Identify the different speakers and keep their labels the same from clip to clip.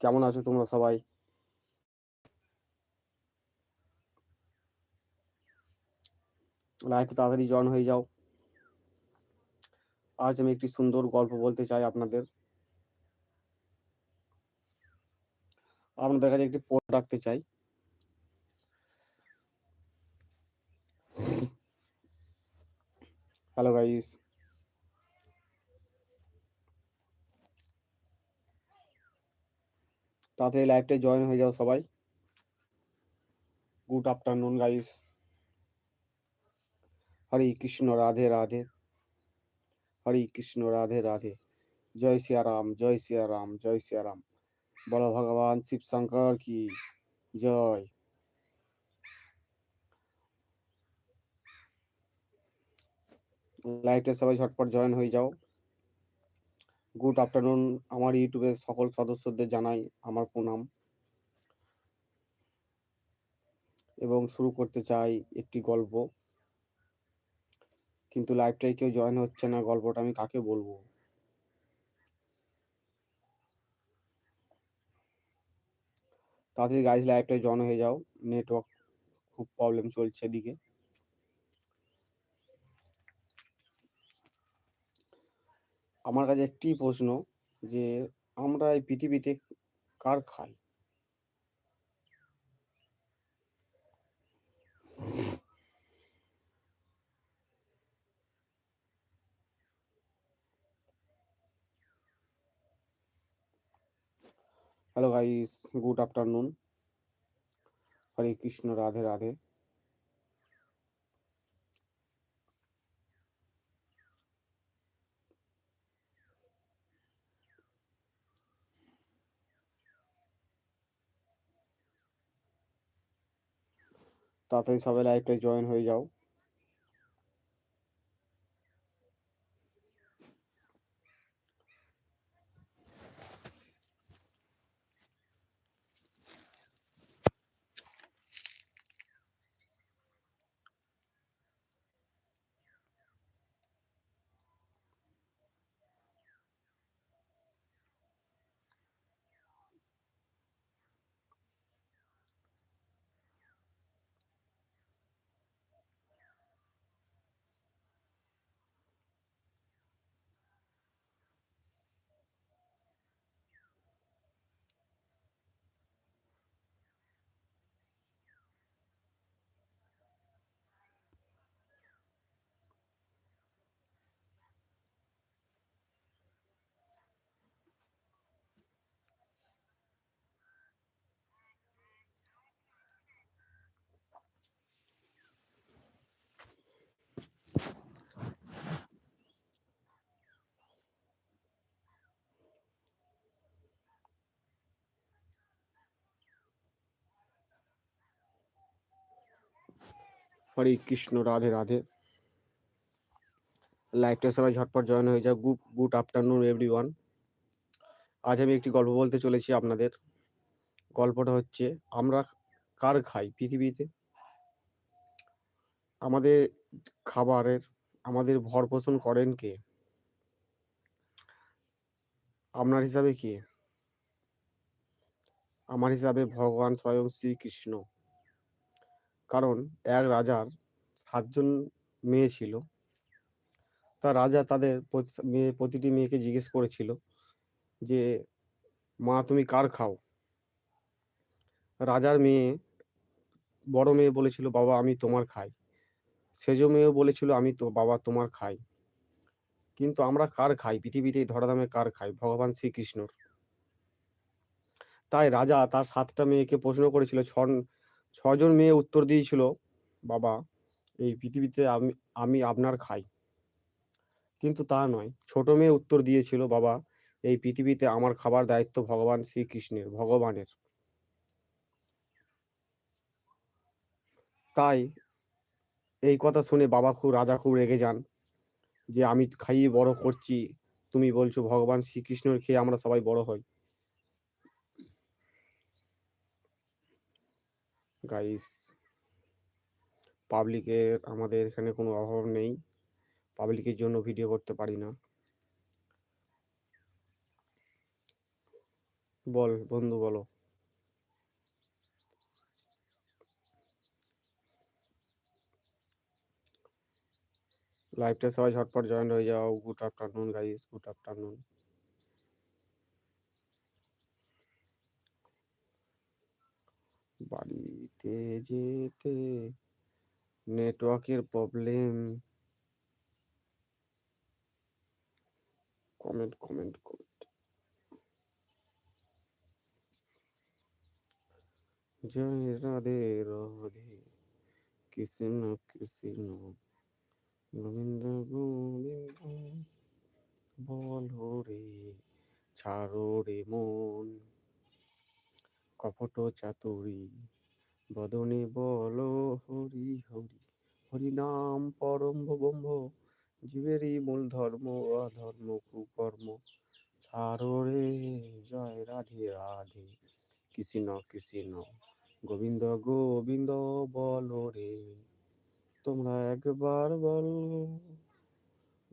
Speaker 1: কেমন আছো তোমরা সবাই? লাইভে তাড়াতাড়ি জয়েন হয়ে যাও। আজ আমি একটি সুন্দর গল্প বলতে চাই আপনাদের। আপনাদের কাছে একটি পোস্ট রাখতে চাই। হ্যালো গাইস তাড়াতাড়ি লাইভটায় জয়েন হয়ে যাও সবাই। Good afternoon guys Hare Krishna Radhe Radhe Hare Krishna Radhe Radhe জয় সিয়া রাম জয় সিয়া রাম জয় সিয়া রাম বলো ভগবান শিব শঙ্কর কি জয় লাইভটা সবাই ঝটপট জয়েন হয়ে যাও। গুড আফটারনুন আমার ইউটিউবের সকল সদস্যদের জানাই আমার প্রণাম। এবং শুরু করতে চাই একটি গল্প। কিন্তু লাইভটাই কেউ জয়েন হচ্ছে না, গল্পটা আমি কাকে বলব? তাড়াতাড়ি গাইজ লাইভটায় জয়েন হয়ে যাও নেটওয়ার্ক খুব প্রবলেম চলছে এদিকে। আমার কাছে একটি প্রশ্ন যে, আমরা এই পৃথিবীতে কার খাই? Hello guys good afternoon Hare Krishna Radhe Radhe তাড়াতাড়ি সবাই লাইভটায় জয়েন হয়ে যাও। হরে কৃষ্ণ, রাধে রাধে। লাইভটা সবাই ঝটপট জয়েন হয়ে যাও good good afternoon everyone আজ আমি একটি গল্প বলতে চলেছি আপনাদের। গল্পটা হচ্ছে, আমরা কার খাই পৃথিবীতে? আমাদের খাবারের, আমাদের ভর পোষণ করেন কে? আপনার হিসাবে কে? আমার হিসাবে ভগবান স্বয়ং শ্রীকৃষ্ণ। কারণ এক রাজার সাতজন মেয়ে ছিল। তা রাজা তাদের মেয়ে, প্রতিটি মেয়েকে জিজ্ঞেস করেছিল যে, মা, তুমি কার খাও? রাজার মেয়ে, বড় মেয়ে বলেছিল, বাবা, আমি তোমার খাই। সেজ মেয়েও বলেছিল, আমি তো, বাবা, তোমার খাই। কিন্তু আমরা কার খাই? পৃথিবীতে ধরাধামে কার খাই? ভগবান শ্রীকৃষ্ণর। তাই রাজা তার সাতটা মেয়েকে প্রশ্ন করেছিল ছ ছজন মেয়ে উত্তর দিয়েছিল, বাবা, এই পৃথিবীতে আমি আমি আপনার খাই। কিন্তু তা নয়, ছোট মেয়ে উত্তর দিয়েছিল, বাবা, এই পৃথিবীতে আমার খাবার দায়িত্ব ভগবান শ্রীকৃষ্ণের, ভগবানের। তাই এই কথা শুনে বাবা খুব, রাজা খুব রেগে যান, যে আমি খাইয়ে বড় করছি, তুমি বলছো ভগবান শ্রীকৃষ্ণের খেয়ে আমরা সবাই বড় হই। গাইস পাবলিকের আমাদের এখানে কোনো অভাব নেই। পাবলিকের জন্য ভিডিও করতে পারি না। বল বন্ধু, বলো। লাইভটা সবাই ঝটপট জয়েন হয়ে যাও। Good afternoon guys good afternoon বাড়িতে যেতে নেটওয়ার্কের প্রবলেম। Comment comment comment. জয় রাধে রাধে। কৃষ্ণ কৃষ্ণ। গোবিন্দ গোবিন্দ, বল রে, ছাড়ো রে মন। কপট চাতুরি। বদনে বল হরি হরি হরি নাম পরম ব্রহ্ম জীবেরই মূল ধর্ম, অধর্ম, কুকর্ম। ছাড়ো রে, জয় রাধে রাধে। কৃষ্ণ কৃষ্ণ, গোবিন্দ গোবিন্দ বলো রে। তোমরা একবার বল,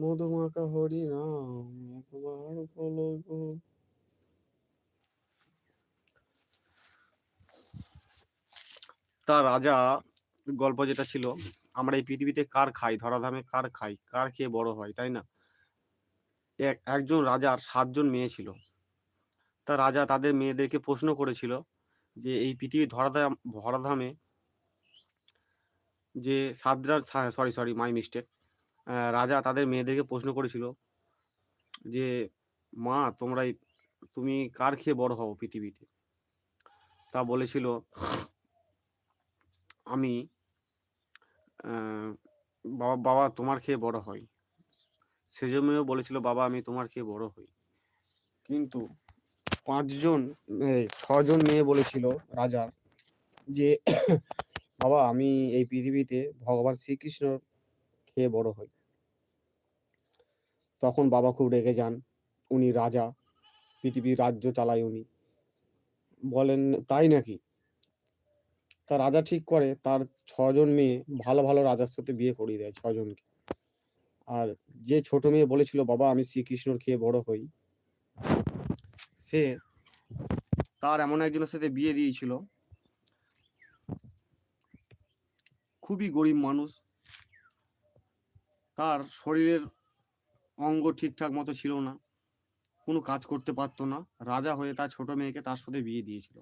Speaker 1: মধুমাখা হরি নাম একবার বলো গো তা রাজা গল্প যেটা ছিল, আমরা এই পৃথিবীতে কার খাই? ধরাধামে কার খাই? কার খেয়ে বড় হয়, তাই না? এক, একজন রাজার সাতজন মেয়ে ছিল। তা রাজা তাদের মেয়েদেরকে প্রশ্ন করেছিল যে, এই পৃথিবীর ধরাধাম, ধরাধামে যে সাতরা সরি সরি মাই মিস্টেক রাজা তাদের মেয়েদেরকে প্রশ্ন করেছিল যে, মা, তোমরা তুমি কার খেয়ে বড় হও পৃথিবীতে? তা বলেছিল আমি বাবা বাবা তোমার খেয়ে বড় হই সেজমেও বলেছিল, বাবা, আমি তোমার খেয়ে বড় হই। কিন্তু পাঁচজন ছজন মেয়ে বলেছিল রাজার যে, বাবা, আমি এই পৃথিবীতে ভগবান শ্রীকৃষ্ণ খেয়ে বড় হই। তখন বাবা খুব রেগে যান। উনি রাজা, পৃথিবীর রাজ্য চালায় উনি। বলেন, তাই নাকি? তা রাজা ঠিক করে, তার ছজন মেয়ে ভালো ভালো রাজার সাথে বিয়ে করিয়ে দেয় ছজনকে। আর যে ছোট মেয়ে বলেছিল, বাবা, আমি শ্রীকৃষ্ণর খেয়ে বড় হই। সে তার এমন একজনের সাথে বিয়ে দিয়েছিল। খুবই গরিব মানুষ। তার শরীরের অঙ্গ ঠিকঠাক মতো ছিল না। কোনো কাজ করতে পারতো না। রাজা হয়ে তার ছোট মেয়েকে তার সাথে বিয়ে দিয়েছিল।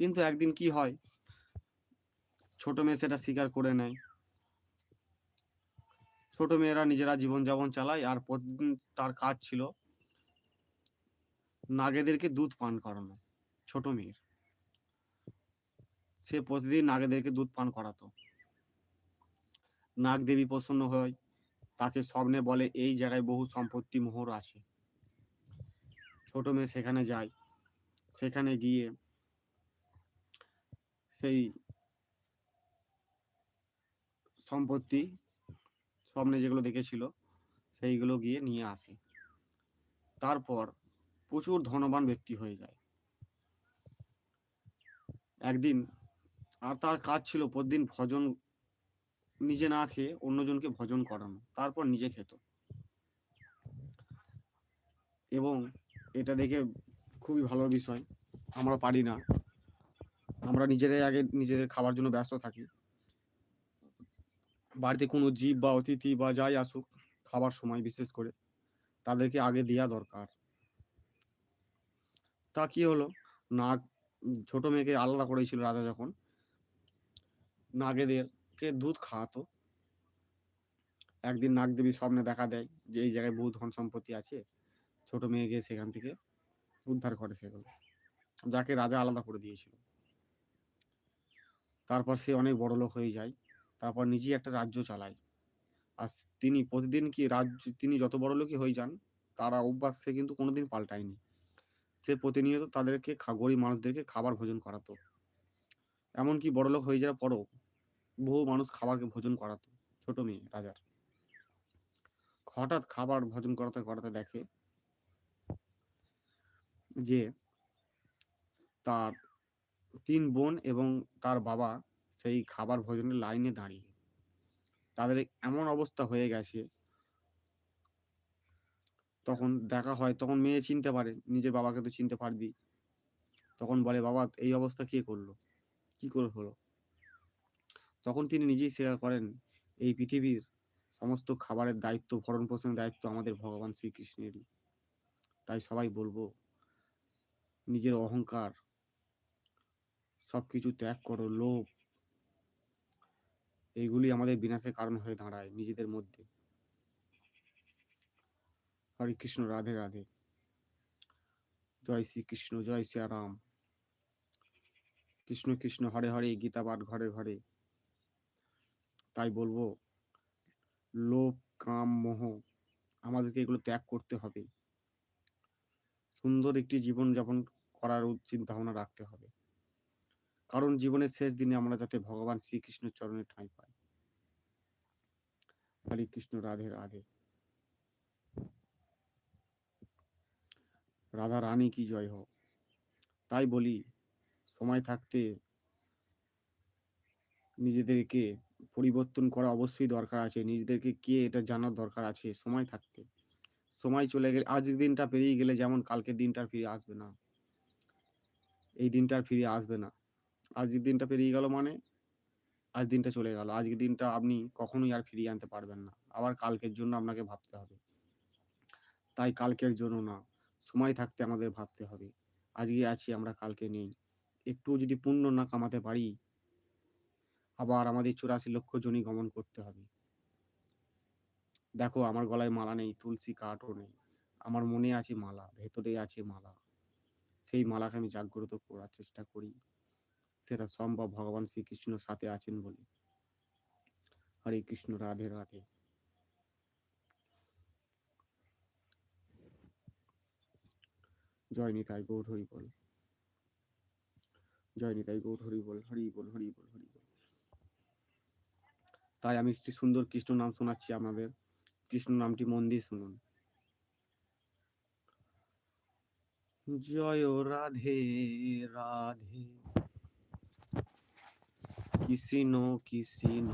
Speaker 1: কিন্তু একদিন কি হয়? ছোট মেয়ে সেটা স্বীকার করে নেয়। ছোট মেয়েরা নিজেরা জীবনযাপন চালায় আর প্রতিদিন তার কাজ ছিল নাগেদেরকে দুধ পান করানো, ছোট মেয়ের। সে প্রতিদিন নাগেদেরকে দুধ পান করাতো। নাগ দেবী প্রসন্ন হয়, তাকে স্বপ্নে বলে, এই জায়গায় বহু সম্পত্তি মোহর আছে। ছোট মেয়ে সেখানে যায়, সেখানে গিয়ে সেই সম্পত্তি স্বপ্নে যেগুলো দেখেছিল, সেইগুলো গিয়ে নিয়ে আসে। তারপর প্রচুর ধনবান ব্যক্তি হয়ে যায়। একদিন আর তার কাজ ছিল প্রতিদিন ভজন নিজে না খেয়ে অন্যজনকে ভজন করানো, তারপর নিজে খেত। এবং এটা দেখে খুবই ভালো বিষয়, আমরা পারি না। আমরা নিজেরাই আগে নিজেদের খাবার জন্য ব্যস্ত থাকি। বাড়িতে কোনো জীব বা অতিথি বা যাই আসুক, খাবার সময় বিশেষ করে তাদেরকে আগে দেওয়া দরকার। তা কি হলো? নাগ, ছোট মেয়েকে আলাদা করেছিল রাজা যখন। নাগেদেরকে দুধ খাওয়াতো। একদিন নাগদেবী স্বপ্নে দেখা দেয় যে এই জায়গায় বহু ধন সম্পত্তি আছে। ছোট মেয়ে গিয়ে সেখান থেকে উদ্ধার করে সেগুলো। যাকে রাজা আলাদা করে দিয়েছিল। তারপর সে অনেক বড় লোক হয়ে যায়। তারপর নিজেই একটা রাজ্য চালায়। আর তিনি প্রতিদিন কি রাজ্য, তিনি যত বড় লোকই হয়ে যান, তারা অভ্যাস সে কিন্তু কোনোদিন পাল্টায়নি। সে প্রতিনিয়ত তাদেরকে গরিব মানুষদেরকে খাবার ভোজন করাতো। এমনকি বড় লোক হয়ে যাওয়ার পরও বহু মানুষ খাবারকে ভোজন করাতো, ছোট মেয়ে, রাজার। হঠাৎ খাবার ভোজন করাতে করাতে দেখে যে তার তিন বোন এবং তার বাবা সেই খাবার ভোজনের লাইনে দাঁড়িয়ে। তাদের এমন অবস্থা হয়ে গেছে। তখন দেখা হয়, তখন মেয়ে চিনতে পারে, নিজের বাবাকে তো চিনতে পারবি। তখন বলে, বাবা, এই অবস্থা কে করল? কি করে হলো? তখন তিনি নিজেই স্বীকার করেন, এই পৃথিবীর সমস্ত খাবারের দায়িত্ব ভরণ পোষণের দায়িত্ব আমাদের ভগবান শ্রীকৃষ্ণেরই। তাই সবাই বলব, নিজের অহংকার সব কিছু ত্যাগ করো, লোভ। এইগুলি আমাদের বিনাশের কারণ হয়ে দাঁড়ায় নিজেদের মধ্যে। হরে কৃষ্ণ, রাধে রাধে। জয় শ্রীকৃষ্ণ, জয় শ্রীরাম। কৃষ্ণ কৃষ্ণ, হরে হরে, গীতা পাঠ ঘরে ঘরে। তাই বলব, লোভ, কাম, মোহ আমাদেরকে এগুলো ত্যাগ করতে হবে। সুন্দর একটি জীবন যাপন করার চিন্তা ভাবনা রাখতে হবে। কারণ জীবনের শেষ দিনে আমরা যাতে ভগবান শ্রীকৃষ্ণের চরণে ঠাঁই পাই। হরে কৃষ্ণ, রাধে রাধে। রাধা রানী কি জয় হোক। তাই বলি, সময় থাকতে নিজেদেরকে পরিবর্তন করা অবশ্যই দরকার আছে। নিজেদেরকে কে এটা জানার দরকার আছে সময় থাকতে। সময় চলে গেলে আজকের দিনটা পেরিয়ে গেলে যেমন কালকের দিনটা ফিরে আসবে না। এই দিনটা ফিরে আসবে না। আজকের দিনটা পেরিয়ে গেল মানে আজ দিনটা চলে গেল। আজকের দিনটা আপনি কখনোই আর ফিরিয়ে আনতে পারবেন না। আবার কালকের জন্য আপনাকে ভাবতে হবে। তাই কালকের জন্য না, সময় থাকতে আমাদের ভাবতে হবে। আজকে আছি, আমরা কালকে নেই। একটু যদি পুণ্য না কামাতে পারি, আবার আমাদের চুরাশি লক্ষ জনই গমন করতে হবে। দেখো, আমার গলায় মালা নেই, তুলসী কাঠও নেই। আমার মনে আছে মালা, ভেতরে আছে মালা। সেই মালাকে আমি জাগ্রত করার চেষ্টা করি। সেটা সম্ভব ভগবান শ্রীকৃষ্ণ সাথে আছেন বলে। হরে কৃষ্ণ, রাধে রাধে। জয় নিতাই গৌর, হরি বল। জয় নিতাই গৌর, হরি বল হরি বল হরি বল হরি বল। তাই আমি একটি সুন্দর কৃষ্ণ নাম শোনাচ্ছি আপনাদের। কৃষ্ণ নামটি মন দিয়ে শুনুন। জয় রাধে রাধে। কৃষ্ণ কৃষ্ণ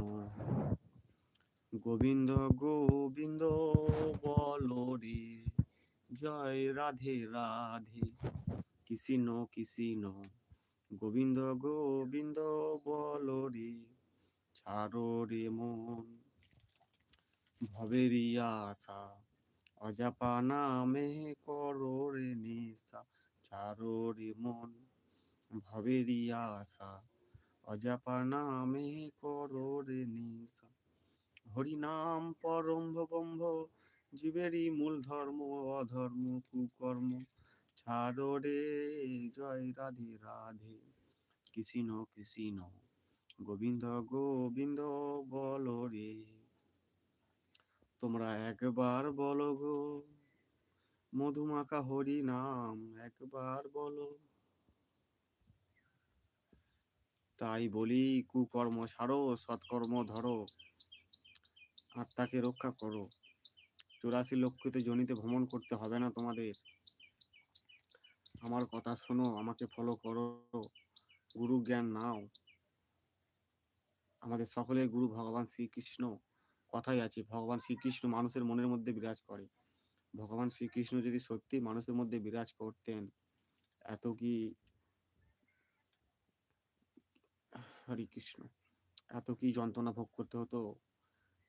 Speaker 1: গোবিন্দ গোবিন্দ বল রে। জয় রাধে রাধে। কৃষ্ণ কৃষ্ণ গোবিন্দ গোবিন্দ বল রে। ছাড়ো রে মন। ভবেরি আশা। অজাপা নামে করো রে নেশা। ছাড়ো রে মন। ভবেরি আশা। অজাপা নামে করো রে নেশা হরি নাম পরম ব্রহ্ম জীবেরই মূল ধর্ম, অধর্ম, কুকর্ম। ছাড়ো রে, জয় রাধে রাধে। কৃষ্ণ কৃষ্ণ, গোবিন্দ গোবিন্দ, বল রে। তোমরা একবার বলো গো, মধুমাখা হরি নাম একবার বলো। তাই বলি, কুকর্ম সারো সৎকর্ম ধরো। আত্মাকে রক্ষা করো। চুরাশি লক্ষতে জনিতে ভ্রমণ করতে হবে না তোমাদের। আমার কথা শোনো, আমাকে ফলো করো। গুরু জ্ঞান নাও। আমাদের সকলের গুরু ভগবান শ্রীকৃষ্ণ। কথাই আছে, ভগবান শ্রীকৃষ্ণ মানুষের মনের মধ্যে বিরাজ করে। ভগবান শ্রীকৃষ্ণ যদি সত্যি মানুষের মধ্যে বিরাজ করতেন, এত কি হরে কৃষ্ণ। এত কি যন্ত্রণা ভোগ করতে হতো?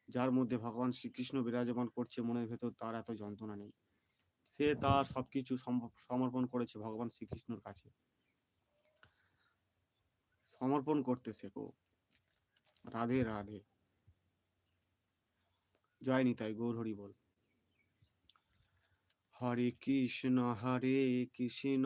Speaker 1: যার মধ্যে ভগবান শ্রীকৃষ্ণ বিরাজমান করছে মনের ভেতর, তার এত যন্ত্রণা নেই। সে তার সবকিছু সমর্পণ করেছে ভগবান শ্রীকৃষ্ণর কাছে। সমর্পণ করতে শেখো। রাধে রাধে। জয় নিতাই, গৌর হরি বল। হরে কৃষ্ণ হরে কৃষ্ণ।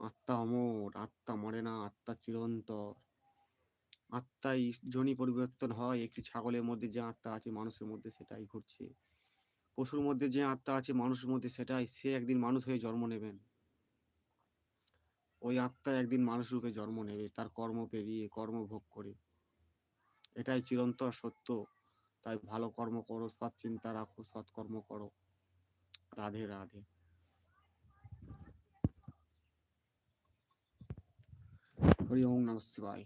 Speaker 1: আত্মা অমর, আত্মা মরে না, আত্মা চিরন্তর আত্মাই জনি পরিবর্তন হয়, একটি ছাগলের মধ্যে যে আত্মা আছে মানুষের মধ্যে সেটাই ঘটছে। পশুর মধ্যে যে আত্মা আছে মানুষের মধ্যে সেটাই, সে একদিন মানুষ হয়ে জন্ম নেবেন ওই আত্মা একদিন মানুষ রূপে জন্ম নেবে, তার কর্ম পেরিয়ে, কর্ম ভোগ করে। এটাই চিরন্তর সত্য। তাই ভালো কর্ম করো, সৎ চিন্তা রাখো সৎকর্ম করো। রাধে রাধে। হরি ওম নমঃ শিবায়